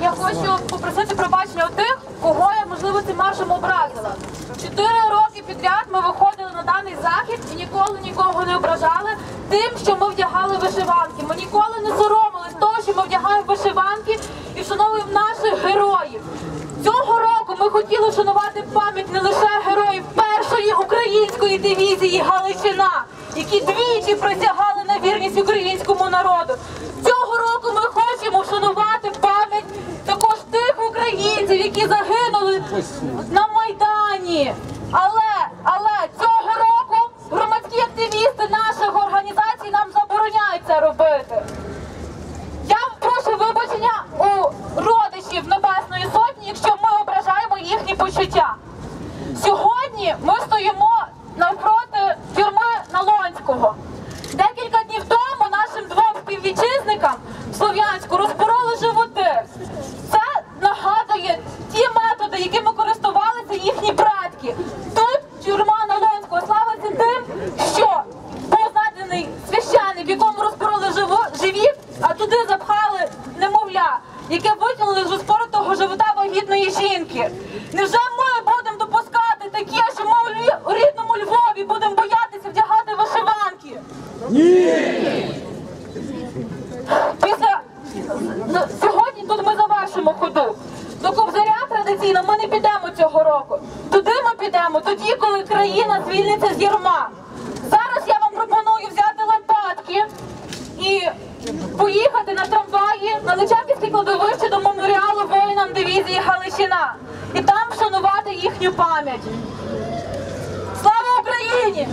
я хочу попросити пробачення у тих, кого я можливо цим маршем образила. Чотири роки підряд ми виходили на даний захід і ніколи нікого не ображали тим, що ми вдягали вишиванки. Ми ніколи не соромились того, що ми вдягаємо вишиванки і вшановуємо наших героїв. Цього року ми хотіли вшанувати пам'ять не лише героїв першої української дивізії Галичина, які двічі присягали на вірність українському народу. Цього року ми хочемо вшанувати пам'ять також тих українців, які загинули на Майдані. Але, але цього року громадські активісти наших організацій нам забороняють це робити. Я прошу вибачення у родичів Небесної Сотні, якщо ми ображаємо їхні почуття. Сьогодні ми стоїмо навпроти тюрми Налонського. Декілька днів тому нашим двом співвітчизникам Слов'янську розпороли яке витягнули з розпоротого живота вагітної жінки. Невже ми будемо допускати таке, що ми у рідному Львові будемо боятися вдягати вишиванки? Після ну, сьогодні тут ми завершимо ходу. До Кобзаря традиційно ми не підемо цього року. Туди ми підемо тоді, коли країна звільниться з ярма. Зараз я вам пропоную взяти лопатки і поїхати на трамваї на Личаківське кладовище до меморіалу воїнам дивізії Галичина і там вшанувати їхню пам'ять. Слава Україні!